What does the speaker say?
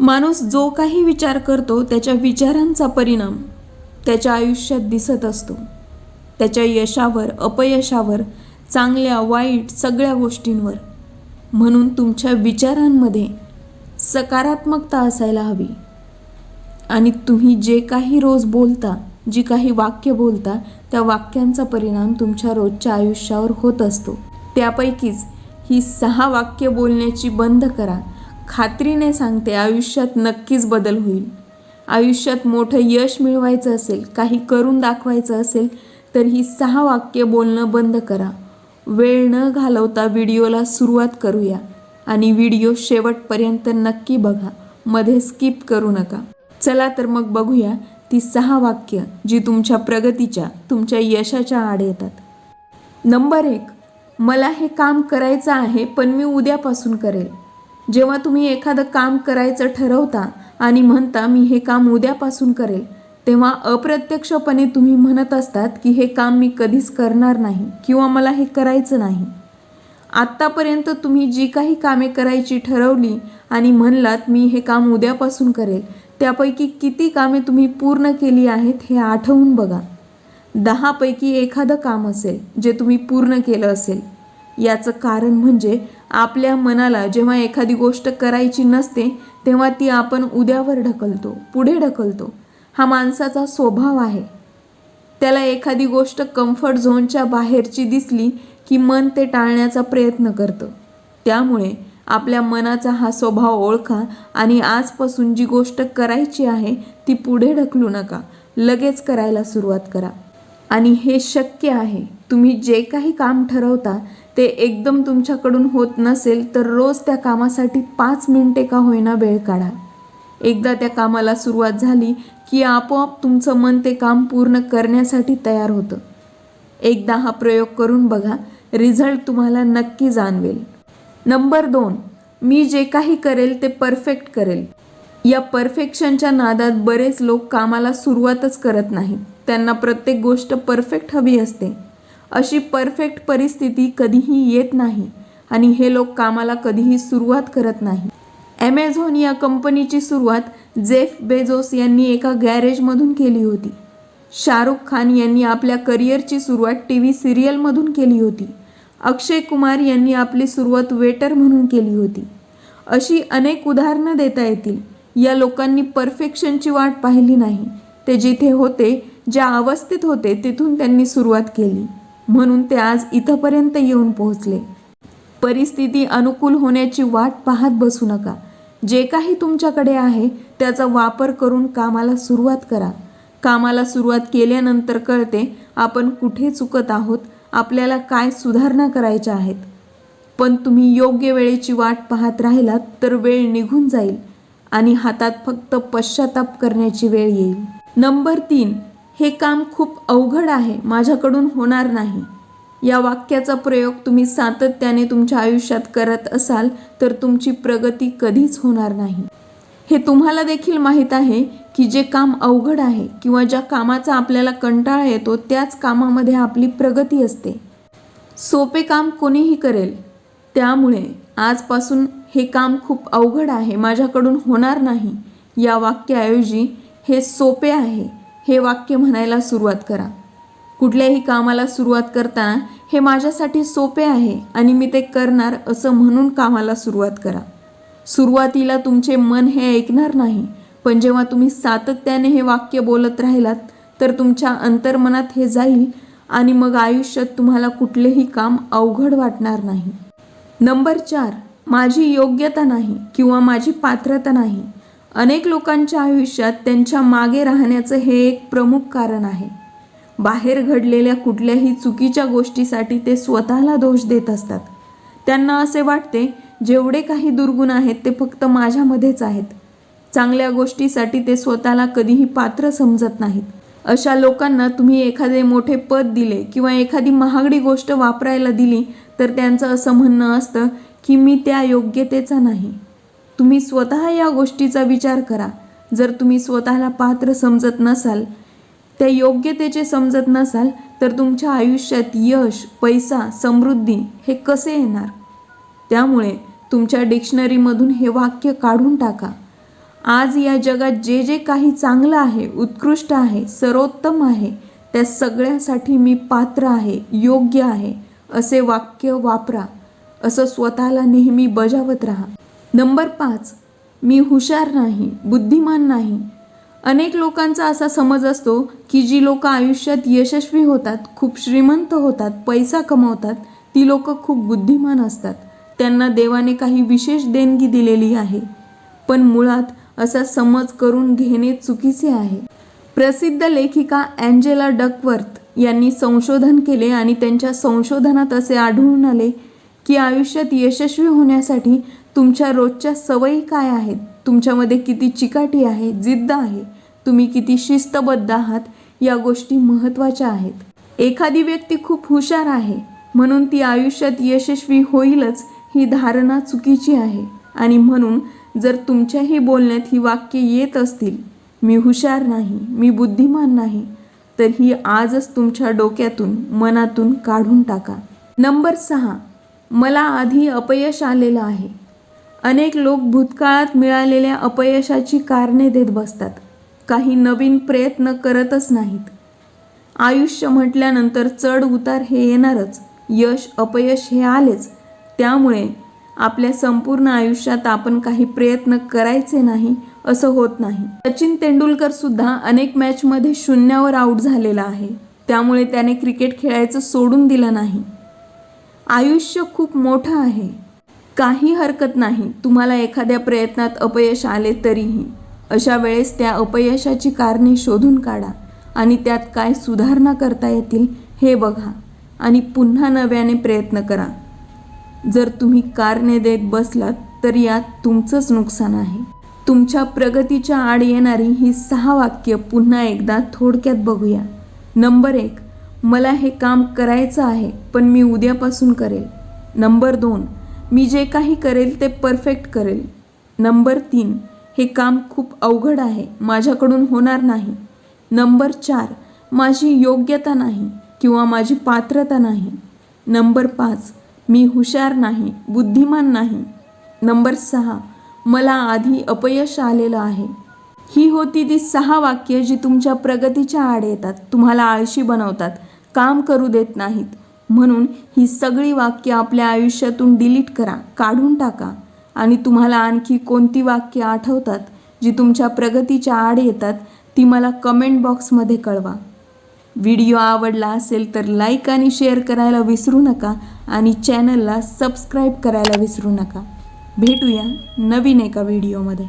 माणूस जो काही विचार करतो त्याच्या विचारांचा परिणाम त्याच्या आयुष्यात दिसत असतो. त्याच्या यशावर अपयशावर चांगल्या वाईट सगळ्या गोष्टींवर. म्हणून तुमच्या विचारांमध्ये सकारात्मकता असायला हवी. आणि तुम्ही जे काही रोज बोलता जी काही वाक्य बोलता त्या वाक्यांचा परिणाम तुमच्या रोजच्या आयुष्यावर होत असतो. त्यापैकीच ही सहा वाक्य बोलण्याची बंद करा. खात्रीने सांगते आयुष्यात नक्कीच बदल होईल. आयुष्यात मोठं यश मिळवायचं असेल काही करून दाखवायचं असेल तर ही सहा वाक्य बोलणं बंद करा. वेळ न घालवता व्हिडिओला सुरुवात करूया आणि व्हिडिओ शेवटपर्यंत नक्की बघा मध्ये स्किप करू नका. चला तर मग बघूया ती सहा वाक्य जी तुमच्या प्रगतीच्या तुमच्या यशाच्या आड येतात. नंबर एक मला हे काम करायचं आहे पण मी उद्यापासून करेल. जेव्हा तुम्ही एखादं काम करायचं ठरवता आणि म्हणता मी हे काम उद्यापासून करेल तेव्हा अप्रत्यक्षपणे तुम्ही म्हणत असतात की हे काम मी कधीच करणार नाही किंवा मला हे करायचं नाही. आत्तापर्यंत तुम्ही जी काही कामे करायची ठरवली आणि म्हणलात मी हे काम उद्यापासून करेल त्यापैकी किती कामे तुम्ही पूर्ण केली आहेत हे आठवून बघा. दहापैकी एखादं काम असेल जे तुम्ही पूर्ण केलं असेल याचं कारण म्हणजे आपल्या मनाला जेव्हा एखादी गोष्ट करायची नसते तेव्हा ती आपण उद्यावर ढकलतो पुढे ढकलतो. हा माणसाचा स्वभाव आहे. त्याला एखादी गोष्ट कम्फर्ट झोनच्या बाहेरची दिसली की मन ते टाळण्याचा प्रयत्न करतं. त्यामुळे आपल्या मनाचा हा स्वभाव ओळखा आणि आजपासून जी गोष्ट करायची आहे ती पुढे ढकलू नका. लगेच करायला सुरुवात करा. आणि हे शक्य आहे. तुम्ही जे काही काम ठरवता ते एकदम तुमच्याकडून होत नसेल तर रोज त्या कामासाठी पाच मिनिटे का होईना वेळ काढा. एकदा त्या कामाला सुरुवात झाली की आपोआप तुमचं मन ते काम पूर्ण करण्यासाठी तयार होतं. एकदा हा प्रयोग करून बघा रिझल्ट तुम्हाला नक्की जाणवेल. नंबर दोन मी जे काही करेल ते परफेक्ट करेल. या परफेक्शनच्या नादात बरेच लोक कामाला सुरुवातच करत नाहीत. त्यांना प्रत्येक गोष्ट परफेक्ट हवी असते. अशी परफेक्ट परिस्थिती कधीही येत नाही आणि हे लोक कामाला कधीही सुरुवात करत नाही. ॲमेझॉन या कंपनीची सुरुवात जेफ बेझोस यांनी एका गॅरेजमधून केली होती. शाहरुख खान यांनी आपल्या करिअरची सुरुवात टी व्ही सिरियलमधून केली होती. अक्षय कुमार यांनी आपली सुरुवात वेटर म्हणून केली होती. अशी अनेक उदाहरणं देता येतील. या लोकांनी परफेक्शनची वाट पाहिली नाही. ते जिथे होते ज्या अवस्थेत होते तिथून त्यांनी सुरुवात केली. म्हणून ते आज इथंपर्यंत येऊन पोहोचले. परिस्थिती अनुकूल होण्याची वाट पाहत बसू नका. जे काही तुमच्याकडे आहे त्याचा वापर करून कामाला सुरुवात करा. कामाला सुरुवात केल्यानंतर कळते आपण कुठे चुकत आहोत आपल्याला काय सुधारणा करायच्या आहेत. पण तुम्ही योग्य वेळेची वाट पाहत राहिलात तर वेळ निघून जाईल आणि हातात फक्त पश्चाताप करण्याची वेळ येईल. नंबर तीन हे काम खूप अवघड आहे माझ्याकडून होणार नाही. या वाक्याचा प्रयोग तुम्ही सातत्याने तुमच्या आयुष्यात करत असाल तर तुमची प्रगती कधीच होणार नाही. हे तुम्हाला देखील माहीत आहे की जे काम अवघड आहे किंवा ज्या कामाचा आपल्याला कंटाळा येतो त्याच कामामध्ये आपली प्रगती असते. सोपे काम कोणीही करेल. त्यामुळे आजपासून हे काम खूप अवघड आहे माझ्याकडून होणार नाही. या वाक्याऐवजी हे सोपे आहे. हे वाक्य म्हणायला सुरुवात करा. कुठल्याही कामाला सुरुवात करताना हे माझ्यासाठी सोपे आहे आणि मी ते करणार असं म्हणून कामाला सुरुवात करा. सुरुवातीला तुमचे मन हे ऐकणार नाही पण जेव्हा तुम्ही सातत्याने हे वाक्य बोलत राहिलात तर तुमच्या अंतर्मनात हे जाईल आणि मग आयुष्यात तुम्हाला कुठलेही काम अवघड वाटणार नाही. नंबर चार माझी योग्यता नाही किंवा माझी पात्रता नाही. अनेक लोकांच्या आयुष्यात त्यांच्या मागे राहण्याचं हे एक प्रमुख कारण आहे. बाहेर घडलेल्या कुठल्याही चुकीच्या गोष्टीसाठी ते स्वतःला दोष देत असतात. त्यांना असे वाटते जेवढे काही दुर्गुण आहेत ते फक्त माझ्यामध्येच आहेत. चांगल्या गोष्टीसाठी ते स्वतःला कधीही पात्र समजत नाहीत. अशा लोकांना तुम्ही एखादे मोठे पद दिले किंवा एखादी महागडी गोष्ट वापरायला दिली तर त्यांचं असं म्हणणं असतं की मी त्या योग्यतेचा नाही. तुम्ही स्वतः या गोष्टीचा विचार करा. जर तुम्ही स्वतःला पात्र समजत नसाल त्या योग्यतेचे समजत नसाल तर तुमच्या आयुष्यात यश पैसा समृद्धी हे कसे येणार? त्यामुळे तुमच्या डिक्शनरीमधून हे वाक्य काढून टाका. आज या जगात जे जे काही चांगलं आहे उत्कृष्ट आहे सर्वोत्तम आहे त्या सगळ्यासाठी मी पात्र आहे योग्य आहे असे वाक्य वापरा. असं स्वतःला नेहमी बजावत राहा. नंबर पाच मी हुशार नाही बुद्धिमान नाही. अनेक लोकांचा असा समज असतो की जी लोक आयुष्यात यशस्वी होतात खूप श्रीमंत होतात पैसा कमवतात ती लोक खूप बुद्धिमान असतात. त्यांना देवाने काही विशेष देणगी दिलेली आहे. पण मुळात असा समज करून घेणे चुकीचे आहे. प्रसिद्ध लेखिका अँजेला डकवर्थ यांनी संशोधन केले आणि त्यांच्या संशोधनात असे आढळून आले की आयुष्यात यशस्वी होण्यासाठी तुमच्या रोजच्या सवयी काय आहेत? तुमच्यामध्ये किती चिकाटी आहे जिद्द आहे? तुम्ही किती शिस्तबद्ध आहात? या गोष्टी महत्त्वाच्या आहेत. एखादी व्यक्ती खूप हुशार आहे म्हणून ती आयुष्यात यशस्वी होईलच ही धारणा चुकीची आहे. आणि म्हणून जर तुमच्याही बोलण्यात ही वाक्य येत असतील मी हुशार नाही मी बुद्धिमान नाही तर ही आजच तुमच्या डोक्यातून मनातून काढून टाका. नंबर सहा मला आधी अपयश आलेलं आहे. अनेक लोक भूतकाळात मिळालेल्या अपयशाची कारणे देत बसतात. काही नवीन प्रयत्न करतच नाहीत. आयुष्य म्हटल्यानंतर चढ उतार हे येणारच. यश अपयश हे आलेच. त्यामुळे आपल्या संपूर्ण आयुष्यात आपण काही प्रयत्न करायचे नाही असं होत नाही. सचिन तेंडुलकर सुद्धा अनेक मॅचमध्ये शून्यावर आऊट झालेला आहे. त्यामुळे त्याने क्रिकेट खेळायचं सोडून दिलं नाही. आयुष्य खूप मोठं आहे. काही हरकत नाही. तुम्हाला एखाद्या प्रयत्नात अपयश आले तरीही. अशा वेळेस त्या अपयशाची कारणे शोधून काढा आणि त्यात काय सुधारणा करता येतील हे बघा आणि पुन्हा नव्याने प्रयत्न करा. जर तुम्ही कारणे देत बसलात तर यात तुमचंच नुकसान आहे. तुमच्या प्रगतीच्या आड येणारी ही सहा वाक्य पुन्हा एकदा थोडक्यात बघूया. नंबर एक मला हे काम करायचं आहे पण मी उद्यापासून करेल. नंबर दोन मी जे काही करेल ते परफेक्ट करेल. नंबर तीन हे काम खूप अवघड आहे. माझ्याकडून होणार नाही. नंबर चार माझी योग्यता नाही किंवा माझी पात्रता नाही. नंबर पाच मी हुशार नाही बुद्धिमान नाही. नंबर सहा मला आधी अपयश आलेलं आहे. ही होती ती सहा वाक्य जी तुमच्या प्रगतीच्या आड येतात. तुम्हाला आळशी बनवतात. काम करू देत नाहीत. म्हणून ही सगळी वाक्य आपल्या आयुष्यातून डिलीट करा काढून टाका. आणि तुम्हाला आणखी कोणती वाक्य आठवतात जी तुमच्या प्रगतीच्या आड येतात ती मला कमेंट बॉक्समध्ये कळवा. व्हिडिओ आवडला असेल तर लाईक आणि शेअर करायला विसरू नका आणि चॅनलला सबस्क्राईब करायला विसरू नका. भेटूया नवीन एका व्हिडिओमध्ये